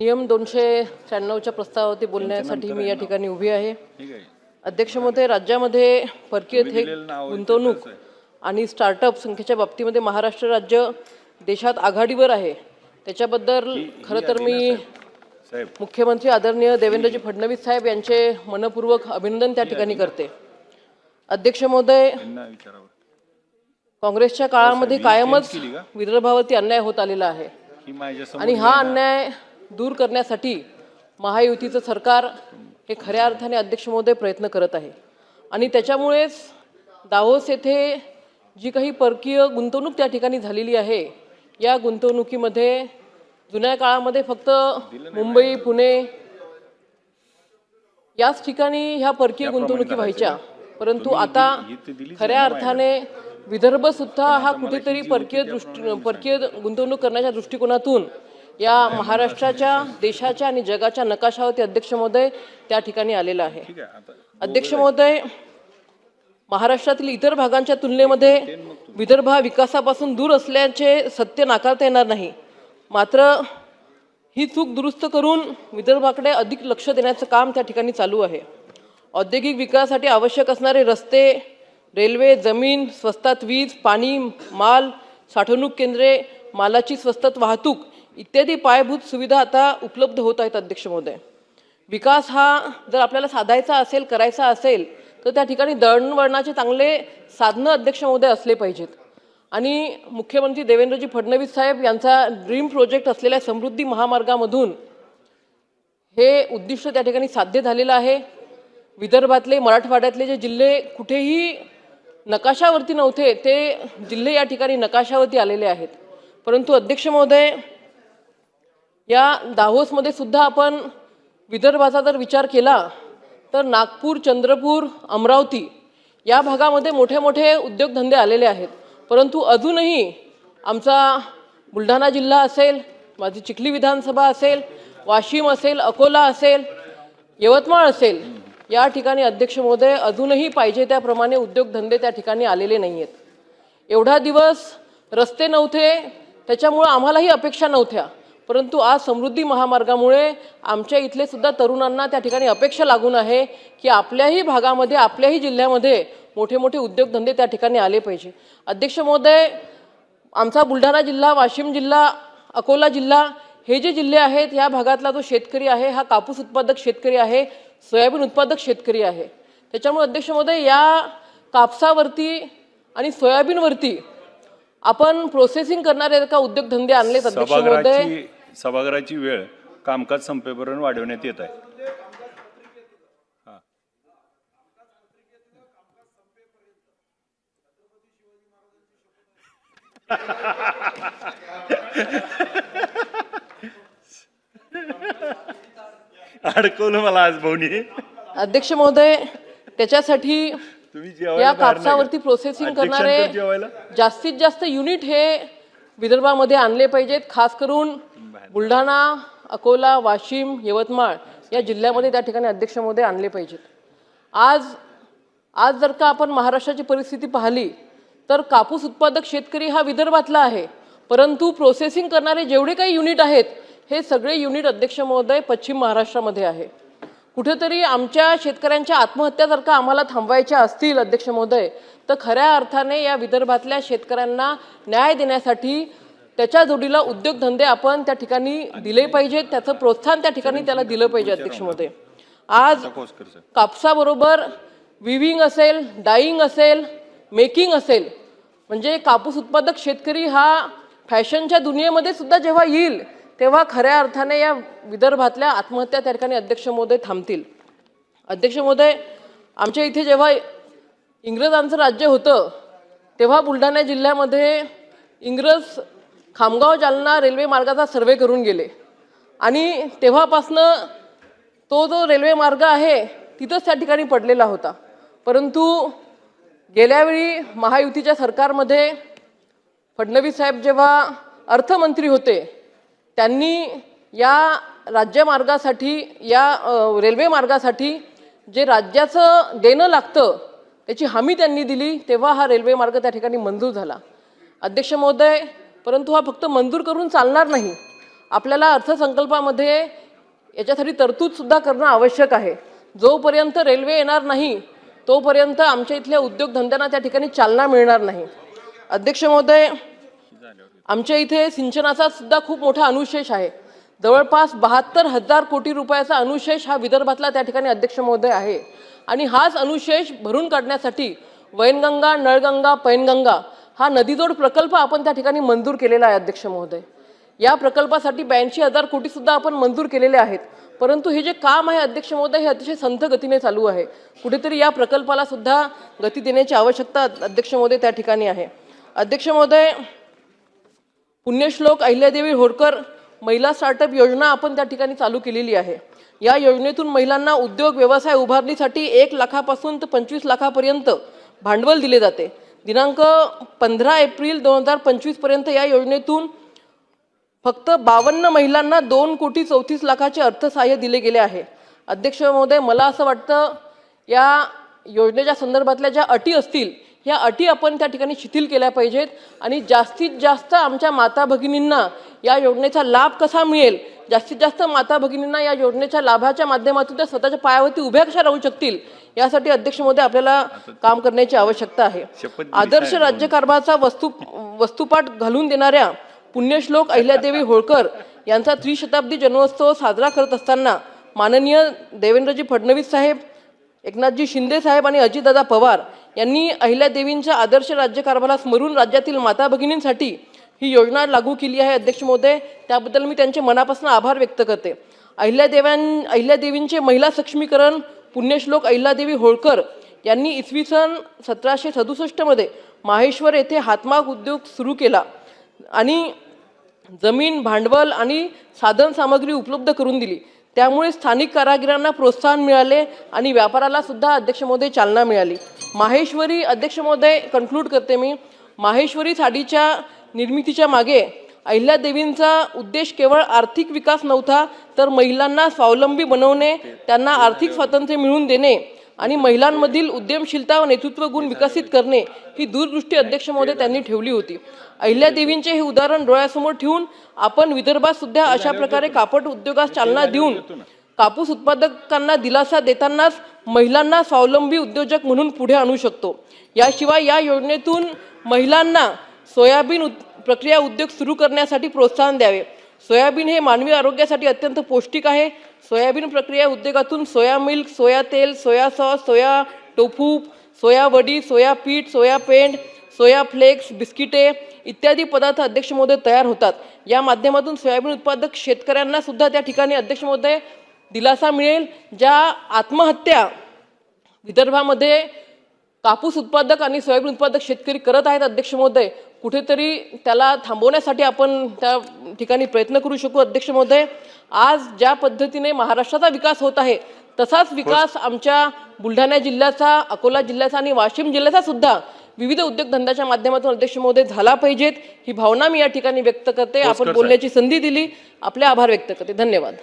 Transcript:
नियम दोनशे त्र्याण्णवच्या प्रस्तावावरती बोलण्यासाठी मी या ठिकाणी उभी आहे. अध्यक्ष महोदय राज्यामध्ये परकीय थेट गुंतवणूक आणि स्टार्टअप संख्येच्या बाबतीमध्ये महाराष्ट्र राज्य देशात आघाडीवर आहे. त्याच्याबद्दल खरं तर मी मुख्यमंत्री आदरणीय देवेंद्रजी फडणवीस साहेब यांचे मनपूर्वक अभिनंदन त्या ठिकाणी करते. अध्यक्ष महोदय काँग्रेसच्या काळामध्ये ही कायमच change केली का? विदर्भावरती अन्याय होत आलेला आहे. आणि हा अन्याय दूर करण्यासाठी महायुतीचं सरकार हे खऱ्या अर्थाने अध्यक्ष महोदय प्रयत्न करत आहे. आणि त्याच्यामुळेच दावोस येथे जी काही परकीय गुंतवणूक त्या ठिकाणी झालेली आहे या गुंतवणुकीमध्ये जुन्या काळामध्ये फक्त मुंबई पुणे याच ठिकाणी ह्या परकीय गुंतवणुकी व्हायच्या. परंतु आता खऱ्या अर्थाने विदर्भ सुद्धा हा कुठेतरी परकीय दृष्टी परकीय गुंतवणूक करण्याच्या दृष्टिकोनातून या महाराष्ट्राच्या देशाच्या आणि जगाच्या नकाशावरती अध्यक्ष महोदय त्या ठिकाणी आलेला आहे. अध्यक्ष महोदय महाराष्ट्रातील इतर भागांच्या तुलनेमध्ये विदर्भ हा विकासापासून दूर असल्याचे सत्य नाकारता येणार नाही. मात्र ही चूक दुरुस्त करून विदर्भाकडे अधिक लक्ष देण्याचं काम त्या ठिकाणी चालू आहे. औद्योगिक विकासासाठी आवश्यक असणारे रस्ते रेल्वे जमीन स्वस्तात वीज पाणी माल साठवणूक केंद्रे मालाची स्वस्तात वाहतूक इत्यादी पायाभूत सुविधा आता उपलब्ध होत आहेत अध्यक्ष महोदय. विकास हा जर आपल्याला साधायचा असेल करायचा असेल तर त्या ठिकाणी दळणवळणाचे चांगले साधनं अध्यक्ष महोदय असले पाहिजेत. आणि मुख्यमंत्री देवेंद्रजी फडणवीस साहेब यांचा ड्रीम प्रोजेक्ट असलेल्या समृद्धी महामार्गामधून हे उद्दिष्ट त्या ठिकाणी साध्य झालेलं आहे. विदर्भातले मराठवाड्यातले जे जिल्हे कुठेही नकाशावरती नव्हते ते जिल्हे या ठिकाणी नकाशावरती आलेले आहेत. परंतु अध्यक्ष महोदय या दाहोसमध्ये सुद्धा आपण विदर्भाचा जर विचार केला तर नागपूर चंद्रपूर अमरावती या भागामध्ये मोठे मोठे उद्योगधंदे आलेले आहेत. परंतु अजूनही आमचा बुलढाणा जिल्हा असेल माझी चिखली विधानसभा असेल वाशिम असेल अकोला असेल यवतमाळ असेल या ठिकाणी अध्यक्ष महोदय अजूनही पाहिजे त्याप्रमाणे उद्योगधंदे त्या ठिकाणी आलेले नाही आहेत एवढा दिवस रस्ते नव्हते त्याच्यामुळं आम्हालाही अपेक्षा नव्हत्या. परंतु आज समृद्धी महामार्गामुळे आमच्या इथले सुद्धा तरुणांना त्या ठिकाणी अपेक्षा लागून आहे की आपल्याही भागामध्ये आपल्याही जिल्ह्यामध्ये मोठे मोठे उद्योगधंदे त्या ठिकाणी आले पाहिजे. अध्यक्ष महोदय आमचा बुलढाणा जिल्हा वाशिम जिल्हा अकोला जिल्हा हे जे जिल्हे आहेत या भागातला जो शेतकरी आहे हा कापूस उत्पादक शेतकरी आहे सोयाबीन उत्पादक शेतकरी आहे. त्याच्यामुळे अध्यक्ष महोदय या कापसावरती आणि सोयाबीनवरती आपण प्रोसेसिंग करणारे का उद्योगधंदे अध्यक्ष महोदय सभागृहाची सभागृहाची वेळ कामकाज संपेपर्यंत वाढवण्यात येत आहे. हा. अडकवलं मला आज भाऊनी. अध्यक्ष महोदय त्याच्यासाठी या कापसावरती? प्रोसेसिंग करणारे जास्तीत जास्त युनिट हे विदर्भामध्ये आणले पाहिजेत खास करून बुलढाणा अकोला वाशिम यवतमाळ या जिल्ह्यामध्ये त्या ठिकाणी अध्यक्ष महोदय आणले पाहिजेत. आज आज जर का आपण महाराष्ट्राची परिस्थिती पाहिली तर कापूस उत्पादक शेतकरी हा विदर्भातला आहे. परंतु प्रोसेसिंग करणारे जेवढे काही युनिट आहेत हे सगळे युनिट अध्यक्ष महोदय पश्चिम महाराष्ट्रामध्ये आहे. कुठेतरी आमच्या शेतकऱ्यांच्या आत्महत्या जर का आम्हाला थांबवायच्या असतील अध्यक्ष महोदय तर खऱ्या अर्थाने या विदर्भातल्या शेतकऱ्यांना न्याय देण्यासाठी त्याच्या जोडीला उद्योगधंदे आपण त्या ठिकाणी दिले पाहिजेत त्याचं प्रोत्साहन त्या ठिकाणी त्याला दिलं पाहिजे अध्यक्ष महोदय. आज कापसाबरोबर विविंग असेल डाईंग असेल मेकिंग असेल म्हणजे कापूस उत्पादक शेतकरी हा फॅशनच्या दुनियेमध्ये सुद्धा जेव्हा येईल तेव्हा खऱ्या अर्थाने या विदर्भातल्या आत्महत्या त्या ठिकाणी अध्यक्ष महोदय थांबतील. अध्यक्ष महोदय आमच्या इथे जेव्हा इंग्रजांचं राज्य होतं तेव्हा बुलढाणा जिल्ह्यामध्ये इंग्रज खामगाव जालना रेल्वे मार्गाचा सर्वे करून गेले. आणि तेव्हापासनं तो जो रेल्वे मार्ग आहे तिथंच त्या ठिकाणी पडलेला होता. परंतु गेल्यावेळी महायुतीच्या सरकारमध्ये फडणवीस साहेब जेव्हा अर्थमंत्री होते त्यांनी या राज्यमार्गासाठी या रेल्वे मार्गासाठी जे राज्याचं देणं लागतं त्याची हमी त्यांनी दिली तेव्हा हा रेल्वे मार्ग त्या ठिकाणी मंजूर झाला. अध्यक्ष महोदय परंतु हा फक्त मंजूर करून चालणार नाही. आपल्याला अर्थसंकल्पामध्ये याच्यासाठी तरतूदसुद्धा करणं आवश्यक आहे. जोपर्यंत रेल्वे येणार नाही तोपर्यंत आमच्या इथल्या उद्योगधंद्यांना त्या ठिकाणी चालना मिळणार नाही. अध्यक्ष महोदय आमच्या इथे सिंचनाचा सुद्धा खूप मोठा अनुशेष आहे. जवळपास बहात्तर हजार कोटी रुपयाचा अनुशेष हा विदर्भातला त्या ठिकाणी अध्यक्ष महोदय आहे. आणि हाच अनुशेष भरून काढण्यासाठी वैनगंगा नळगंगा पैनगंगा हा नदीजोड प्रकल्प आपण त्या ठिकाणी मंजूर केलेला आहे अध्यक्ष महोदय. या प्रकल्पासाठी ब्याऐंशी हजार कोटीसुद्धा आपण मंजूर केलेले आहेत. परंतु हे जे काम आहे अध्यक्ष महोदय हे अतिशय संथ गतीने चालू आहे. कुठेतरी या प्रकल्पाला सुद्धा गती देण्याची आवश्यकता अध्यक्ष महोदय त्या ठिकाणी आहे. अध्यक्ष महोदय पुण्यश्लोक अहिल्यादेवी होळकर महिला स्टार्टअप योजना आपण त्या ठिकाणी चालू केलेली आहे. या योजनेतून महिलांना उद्योग व्यवसाय उभारणीसाठी एक लाखापासून तर पंचवीस लाखापर्यंत भांडवल दिले जाते. दिनांक पंधरा एप्रिल दोन हजार पंचवीसपर्यंत या योजनेतून फक्त बावन्न महिलांना दोन कोटी चौतीस लाखाचे अर्थसहाय्य दिले गेले आहे. अध्यक्ष महोदय मला असं वाटतं या योजनेच्या संदर्भातल्या ज्या अटी असतील ह्या अटी आपण त्या ठिकाणी शिथिल केल्या पाहिजेत आणि जास्तीत जास्त आमच्या माता भगिनींना या योजनेचा लाभ कसा मिळेल? जास्तीत जास्त माता भगिनींना या योजनेच्या लाभाच्या माध्यमातून त्या स्वतःच्या पायावरती उभ्या कशा राहू शकतील? यासाठी अध्यक्ष महोदय आपल्याला काम करण्याची आवश्यकता आहे. आदर्श राज्यकारभाराचा वस्तू वस्तुपाठ घालून देणाऱ्या पुण्यश्लोक अहिल्यादेवी होळकर यांचा त्रिशताब्दी जन्मोत्सव साजरा करत असताना माननीय देवेंद्रजी फडणवीस साहेब एकनाथजी शिंदे साहेब आणि अजितदादा पवार यांनी अहिल्यादेवींच्या आदर्श राज्यकारभाराला स्मरून राज्यातील माता भगिनींसाठी ही योजना लागू केली आहे अध्यक्ष महोदय. त्याबद्दल मी त्यांचे मनापासून आभार व्यक्त करते. अहिल्यादेव्यां अहिल्यादेवींचे महिला सक्षमीकरण पुण्यश्लोक अहिल्यादेवी होळकर यांनी इसवी सन सतराशे सदुसष्टमध्ये माहेश्वर येथे हातमाग उद्योग सुरू केला आणि जमीन भांडवल आणि साधन सामग्री उपलब्ध करून दिली. त्यामुळे स्थानिक कारागिरांना प्रोत्साहन मिळाले आणि व्यापाराला सुद्धा अध्यक्ष महोदय चालना मिळाली. माहेश्वरी अध्यक्ष महोदय कन्क्लूड करते मी. माहेश्वरी साडीच्या निर्मितीच्या मागे अहिल्यादेवींचा उद्देश केवळ आर्थिक विकास नव्हता तर महिलांना स्वावलंबी बनवणे त्यांना आर्थिक स्वातंत्र्य मिळवून देणे आणि महिलांमधील उद्यमशीलता व नेतृत्व गुण विकसित करणे ही दूरदृष्टी अध्यक्ष महोदय त्यांनी ठेवली होती. अहिल्यादेवींचे हे उदाहरण डोळ्यासमोर ठेवून आपण विदर्भात सुद्धा अशा प्रकारे कापड उद्योगास चालना देऊन कापूस उत्पादकांना दिलासा देतानाच महिलांना स्वावलंबी उद्योजक म्हणून पुढे आणू शकतो. याशिवाय या योजनेतून महिलांना सोयाबीन उत् प्रक्रिया उद्योग सुरू करण्यासाठी प्रोत्साहन द्यावे. सोयाबीन हे मानवी आरोग्यासाठी अत्यंत पौष्टिक आहे. सोयाबीन प्रक्रिया उद्योगातून सोया मिल्क सोया तेल soya sauce soya tofu soya वडी सोया पीठ सोया पेंड सोया फ्लेक्स बिस्किटे इत्यादी पदार्थ अध्यक्ष महोदय तयार होतात. या माध्यमातून सोयाबीन उत्पादक शेतकऱ्यांना सुद्धा त्या ठिकाणी अध्यक्ष महोदय दिलासा मिळेल ज्या आत्महत्या विदर्भामध्ये कापूस उत्पादक आणि सोयाबीन उत्पादक शेतकरी करत आहेत अध्यक्ष महोदय. कुठेतरी त्याला थांबवण्यासाठी आपण त्या ठिकाणी प्रयत्न करू शकू अध्यक्ष महोदय. आज ज्या पद्धतीने महाराष्ट्राचा विकास होत आहे तसाच विकास आमच्या बुलढाणा जिल्ह्याचा अकोला जिल्ह्याचा आणि वाशिम जिल्ह्याचा सुद्धा विविध उद्योगधंद्याच्या माध्यमातून अध्यक्ष महोदय झाला पाहिजेत. ही भावना मी या ठिकाणी व्यक्त करते. आपण बोलण्याची संधी दिली. आपले आभार व्यक्त करते. धन्यवाद.